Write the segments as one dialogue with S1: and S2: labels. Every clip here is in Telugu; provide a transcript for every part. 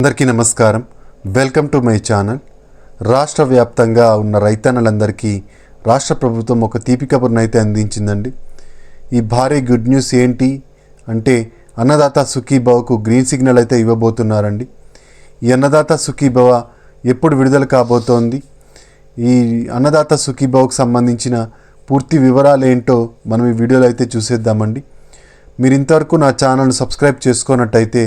S1: అందరికీ నమస్కారం. Welcome to my channel. రాష్ట్ర వ్యాప్తంగా ఉన్న రైతన్నలందరికీ రాష్ట్ర ప్రభుత్వం ఒక తీపి కబుర్ను అయితే అందించిందండి. ఈ భారీ గుడ్ న్యూస్ ఏంటి అంటే అన్నదాత సుఖీభవకు గ్రీన్ సిగ్నల్ అయితే ఇవ్వబోతున్నారండి. ఈ అన్నదాత సుఖీభవ ఎప్పుడు విడుదల కాబోతోంది? ఈ అన్నదాత సుఖీభవకు సంబంధించిన పూర్తి వివరాలు ఏంటో మనం ఈ వీడియోలో అయితే చూసేద్దామండి. మీరు ఇంతవరకు నా ఛానల్ను సబ్స్క్రైబ్ చేసుకున్నట్టయితే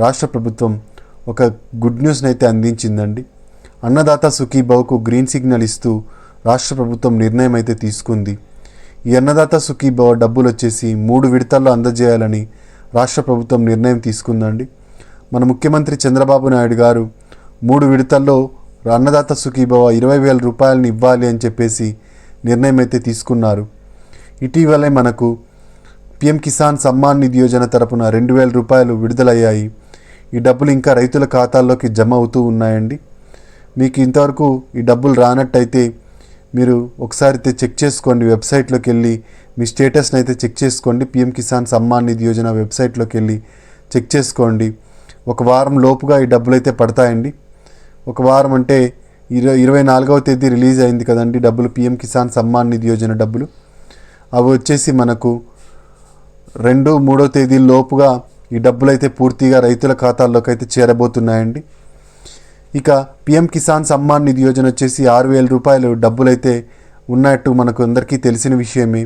S1: రాష్ట్ర ప్రభుత్వం ఒక గుడ్ న్యూస్ని అయితే అందించిందండి. అన్నదాత సుఖీభావ్కు గ్రీన్ సిగ్నల్ ఇస్తూ రాష్ట్ర ప్రభుత్వం నిర్ణయం అయితే తీసుకుంది. ఈ అన్నదాత సుఖీభావ్ డబ్బులు వచ్చేసి మూడు విడతల్లో అందజేయాలని రాష్ట్ర ప్రభుత్వం నిర్ణయం తీసుకుందండి. మన ముఖ్యమంత్రి చంద్రబాబు నాయుడు గారు మూడు విడతల్లో అన్నదాత సుఖీభవ ఇరవై వేల రూపాయలని ఇవ్వాలి అని చెప్పేసి నిర్ణయం అయితే తీసుకున్నారు. ఇటీవలే మనకు పిఎం కిసాన్ సమ్మాన్ నిధి యోజన తరపున రెండు వేల రూపాయలు విడుదలయ్యాయి. ఈ డబ్బులు ఇంకా రైతుల ఖాతాల్లోకి జమ అవుతూ ఉన్నాయండి. మీకు ఇంతవరకు ఈ డబ్బులు రానట్టయితే మీరు ఒకసారి అయితే చెక్ చేసుకోండి వెబ్సైట్లోకి వెళ్ళి మీ స్టేటస్ని అయితే చెక్ చేసుకోండి. పిఎం కిసాన్ సమ్మాన్ నిధి యోజన వెబ్సైట్లోకి వెళ్ళి చెక్ చేసుకోండి. ఒక వారం లోపుగా ఈ డబ్బులు అయితే పడతాయండి. ఒక వారం అంటే ఇరవై ఇరవై నాలుగవ తేదీ రిలీజ్ అయింది కదండి డబ్బులు పిఎం కిసాన్ సమ్మాన్ నిధి యోజన డబ్బులు. అవి వచ్చేసి మనకు రెండు మూడో తేదీ లోపుగా ఈ డబ్బులు అయితే పూర్తిగా రైతుల ఖాతాల్లోకి అయితే చేరబోతున్నాయండి. ఇక పిఎం కిసాన్ సమ్మాన్ నిధి యోజన వచ్చేసి ఆరు వేల రూపాయలు డబ్బులైతే ఉన్నట్టు మనకు అందరికీ తెలిసిన విషయమే.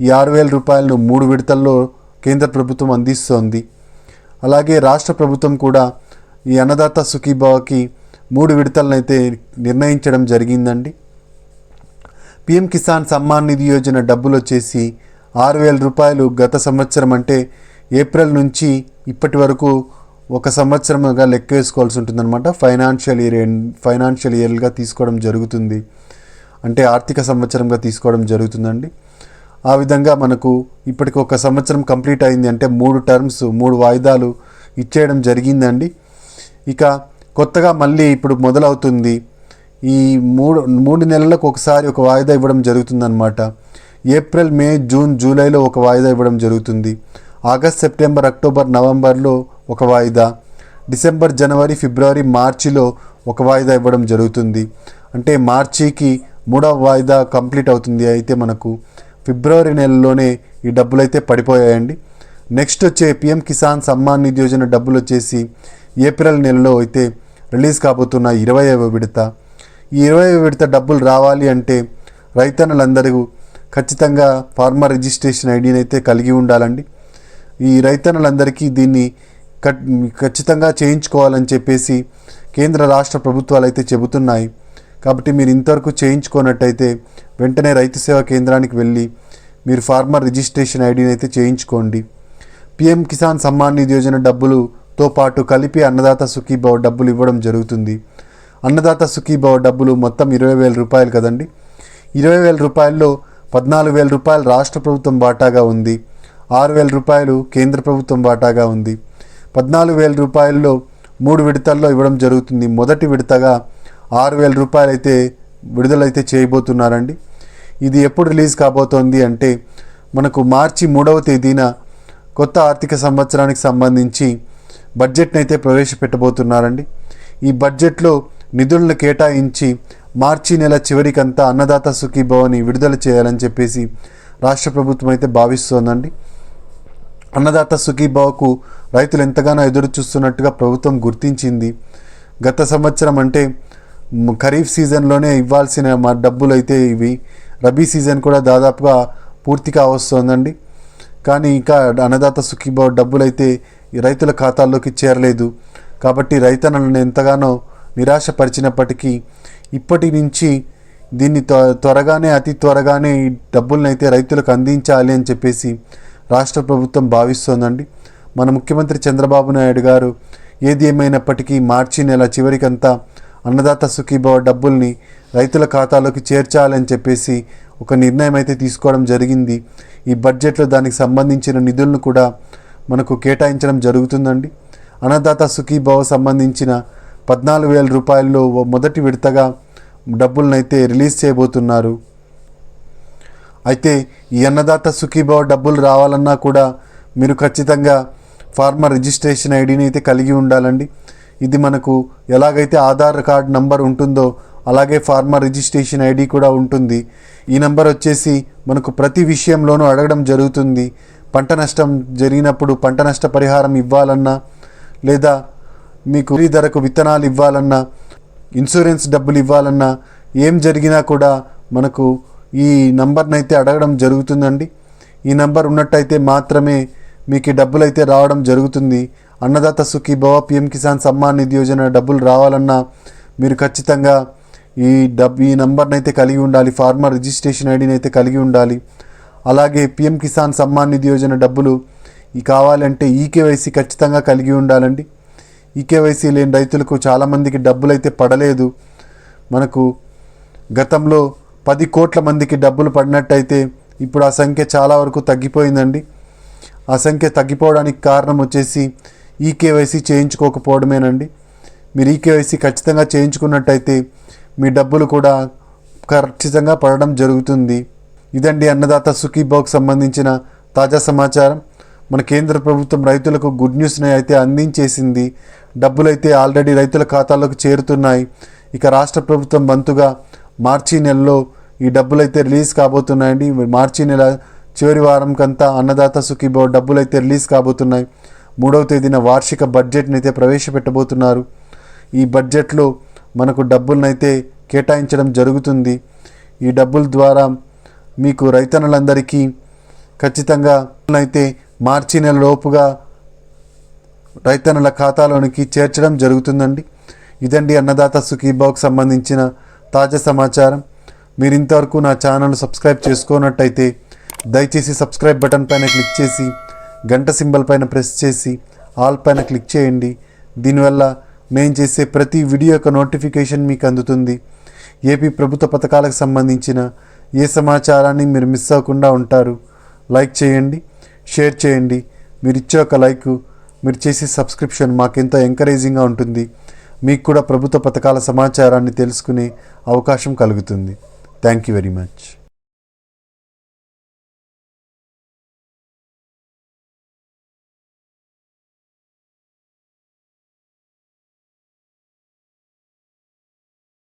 S1: ఈ ఆరు వేల రూపాయలను మూడు విడతల్లో కేంద్ర ప్రభుత్వం అందిస్తోంది. అలాగే రాష్ట్ర ప్రభుత్వం కూడా ఈ అన్నదాత సుఖీభావకి మూడు విడతలనైతే నిర్ణయించడం జరిగిందండి. పిఎం కిసాన్ సమ్మాన్ నిధి యోజన డబ్బులు వచ్చేసి ఆరు వేల రూపాయలు గత సంవత్సరం అంటే ఏప్రిల్ నుంచి ఇప్పటి వరకు ఒక సంవత్సరంగా లెక్క వేసుకోవాల్సి ఉంటుందన్నమాట. ఫైనాన్షియల్ ఇయర్ ఫైనాన్షియల్ ఇయర్గా తీసుకోవడం జరుగుతుంది. అంటే ఆర్థిక సంవత్సరంగా తీసుకోవడం జరుగుతుందండి. ఆ విధంగా మనకు ఇప్పటికి ఒక సంవత్సరం కంప్లీట్ అయింది అంటే మూడు టర్మ్స్ మూడు వాయిదాలు ఇచ్చేయడం జరిగిందండి. ఇక కొత్తగా మళ్ళీ ఇప్పుడు మొదలవుతుంది. ఈ మూడు మూడు నెలలకు ఒకసారి ఒక వాయిదా ఇవ్వడం జరుగుతుందన్నమాట. ఏప్రిల్ మే జూన్ జూలైలో ఒక వాయిదా ఇవ్వడం జరుగుతుంది. ఆగస్ట్ సెప్టెంబర్ అక్టోబర్ నవంబర్లో ఒక వాయిదా. డిసెంబర్ జనవరి ఫిబ్రవరి మార్చిలో ఒక వాయిదా ఇవ్వడం జరుగుతుంది. అంటే మార్చికి మూడవ వాయిదా కంప్లీట్ అవుతుంది అయితే మనకు ఫిబ్రవరి నెలలోనే ఈ డబ్బులు అయితే పడిపోయాయండి. నెక్స్ట్ వచ్చే పిఎం కిసాన్ సమ్మాన్ నిధి యోజన డబ్బులు వచ్చేసి ఏప్రిల్ నెలలో అయితే రిలీజ్ కాబోతున్న ఇరవైవ విడత. ఈ ఇరవై విడత డబ్బులు రావాలి అంటే రైతన్నలందరూ ఖచ్చితంగా ఫార్మర్ రిజిస్ట్రేషన్ ఐడిని అయితే కలిగి ఉండాలండి. ఈ రైతన్నలందరికీ దీన్ని కట్ ఖచ్చితంగా చేయించుకోవాలని చెప్పేసి కేంద్ర రాష్ట్ర ప్రభుత్వాలు అయితే చెబుతున్నాయి. కాబట్టి మీరు ఇంతవరకు చేయించుకోనట్టయితే వెంటనే రైతు సేవా కేంద్రానికి వెళ్ళి మీరు ఫార్మర్ రిజిస్ట్రేషన్ ఐడిని అయితే చేయించుకోండి. పిఎం కిసాన్ సమ్మాన్ నిధి యోజన డబ్బులుతో పాటు కలిపి అన్నదాత సుఖీభావ డబ్బులు ఇవ్వడం జరుగుతుంది. అన్నదాత సుఖీభావ డబ్బులు మొత్తం ఇరవై వేల రూపాయలు కదండి. ఇరవై వేల రూపాయల్లో పద్నాలుగు వేల రూపాయలు రాష్ట్ర ప్రభుత్వం బాటాగా ఉంది. ఆరు వేల రూపాయలు కేంద్ర ప్రభుత్వం వాటాగా ఉంది. పద్నాలుగు వేల రూపాయల్లో మూడు విడతల్లో ఇవ్వడం జరుగుతుంది. మొదటి విడతగా ఆరు వేల రూపాయలు అయితే విడుదలైతే చేయబోతున్నారండి. ఇది ఎప్పుడు రిలీజ్ కాబోతోంది అంటే మనకు మార్చి మూడవ తేదీన కొత్త ఆర్థిక సంవత్సరానికి సంబంధించి బడ్జెట్ని అయితే ప్రవేశపెట్టబోతున్నారండి. ఈ బడ్జెట్లో నిధులను కేటాయించి మార్చి నెల చివరికంతా అన్నదాత సుఖీభవని విడుదల చేయాలని చెప్పేసి రాష్ట్ర ప్రభుత్వం అయితే భావిస్తోందండి. అన్నదాత సుఖీబావుకు రైతులు ఎంతగానో ఎదురు చూస్తున్నట్టుగా ప్రభుత్వం గుర్తించింది. గత సంవత్సరం అంటే ఖరీఫ్ సీజన్లోనే ఇవ్వాల్సిన మా డబ్బులు అయితే ఇవి. రబీ సీజన్ కూడా దాదాపుగా పూర్తిగా వస్తోందండి. కానీ ఇంకా అన్నదాత సుఖీబావు డబ్బులు అయితే రైతుల ఖాతాల్లోకి చేరలేదు. కాబట్టి రైతన్నలను ఎంతగానో నిరాశపరిచినప్పటికీ ఇప్పటి నుంచి దీన్ని త్వ- త్వరగానే అతి త్వరగానే ఈ డబ్బులను అయితే రైతులకు అందించాలి అని చెప్పేసి రాష్ట్ర ప్రభుత్వం భావిస్తోందండి. మన ముఖ్యమంత్రి చంద్రబాబు నాయుడు గారు ఏది ఏమైనప్పటికీ మార్చి నెల చివరికంతా అన్నదాత సుఖీభవ డబ్బుల్ని రైతుల ఖాతాలోకి చేర్చాలని చెప్పేసి ఒక నిర్ణయం అయితే తీసుకోవడం జరిగింది. ఈ బడ్జెట్లో దానికి సంబంధించిన నిధులను కూడా మనకు కేటాయించడం జరుగుతుందండి. అన్నదాత సుఖీభవ సంబంధించిన పద్నాలుగు వేల రూపాయల్లో మొదటి విడతగా డబ్బులనైతే రిలీజ్ చేయబోతున్నారు. అయితే ఈ అన్నదాత సుఖీభావ డబ్బులు రావాలన్నా కూడా మీరు ఖచ్చితంగా ఫార్మర్ రిజిస్ట్రేషన్ ఐడిని అయితే కలిగి ఉండాలండి. ఇది మనకు ఎలాగైతే ఆధార్ కార్డ్ నంబర్ ఉంటుందో అలాగే ఫార్మర్ రిజిస్ట్రేషన్ ఐడి కూడా ఉంటుంది. ఈ నంబర్ వచ్చేసి మనకు ప్రతి విషయంలోనూ అడగడం జరుగుతుంది. పంట నష్టం జరిగినప్పుడు పంట నష్ట పరిహారం ఇవ్వాలన్నా లేదా మీకు కూలీ ధరకు విత్తనాలు ఇవ్వాలన్నా ఇన్సూరెన్స్ డబ్బులు ఇవ్వాలన్నా ఏం జరిగినా కూడా మనకు ఈ నంబర్ని అయితే అడగడం జరుగుతుందండి. ఈ నంబర్ ఉన్నట్టయితే మాత్రమే మీకు డబ్బులు అయితే రావడం జరుగుతుంది. అన్నదాత సుఖీ భవ పిఎం కిసాన్ సమ్మాన్ నిధి యోజన డబ్బులు రావాలన్నా మీరు ఖచ్చితంగా ఈ డబ్ ఈ నంబర్ని అయితే కలిగి ఉండాలి. ఫార్మర్ రిజిస్ట్రేషన్ ఐడిని అయితే కలిగి ఉండాలి. అలాగే పిఎం కిసాన్ సమ్మాన్ నిధి యోజన డబ్బులు ఈ కావాలంటే ఈకేవైసీ ఖచ్చితంగా కలిగి ఉండాలండి. ఈకేవైసీ లేని రైతులకు చాలామందికి డబ్బులు అయితే పడలేదు. మనకు గతంలో పది కోట్ల మందికి డబ్బులు పడినట్టయితే ఇప్పుడు ఆ సంఖ్య చాలా వరకు తగ్గిపోయిందండి. ఆ సంఖ్య తగ్గిపోవడానికి కారణం వచ్చేసి ఈకేవైసీ చేయించుకోకపోవడమేనండి. మీరు ఈకేవైసీ ఖచ్చితంగా చేయించుకున్నట్టయితే మీ డబ్బులు కూడా ఖచ్చితంగా పడడం జరుగుతుంది. ఇదండి అన్నదాత సుఖీభావ్కి సంబంధించిన తాజా సమాచారం. మన కేంద్ర ప్రభుత్వం రైతులకు గుడ్ న్యూస్ని అయితే అందించేసింది. డబ్బులైతే ఆల్రెడీ రైతుల ఖాతాలకు చేరుతున్నాయి. ఇక రాష్ట్ర ప్రభుత్వం వంతుగా మార్చి నెలలో ఈ డబ్బులు అయితే రిలీజ్ కాబోతున్నాయండి. మార్చి నెల చివరి వారంకంతా అన్నదాత సుఖీభావ్ డబ్బులు అయితే రిలీజ్ కాబోతున్నాయి. మూడవ తేదీన వార్షిక బడ్జెట్ని అయితే ప్రవేశపెట్టబోతున్నారు. ఈ బడ్జెట్లో మనకు డబ్బులనైతే కేటాయించడం జరుగుతుంది. ఈ డబ్బుల ద్వారా మీకు రైతన్నలందరికీ ఖచ్చితంగా అయితే మార్చి నెల లోపుగా రైతన్నల ఖాతాలోనికి చేర్చడం జరుగుతుందండి. ఇదండి అన్నదాత సుఖీభావ్కి సంబంధించిన తాజా సమాచారం. మీరు ఇంతవరకు నా ఛానల్ సబ్స్క్రైబ్ చేసుకోనట్టయితే దయచేసి సబ్స్క్రైబ్ బటన్ పైన క్లిక్ చేసి గంట సింబల్ పైన ప్రెస్ చేసి ఆల్ పైన క్లిక్ చేయండి. దీనివల్ల నేను చేసే ప్రతి వీడియో యొక్క నోటిఫికేషన్ మీకు అందుతుంది. ఏపీ ప్రభుత్వ పథకాలకు సంబంధించిన ఏ సమాచారాన్ని మీరు మిస్ అవ్వకుండా ఉంటారు లైక్ చేయండి షేర్ చేయండి. మీరు ఇచ్చే ఒక లైక్ మీరు చేసే సబ్స్క్రిప్షన్ మాకెంతో ఎంకరేజింగ్గా ఉంటుంది. మీకు కూడా ప్రభుత్వ పథకాల సమాచారాన్ని తెలుసుకునే అవకాశం కలుగుతుంది. Thank you very much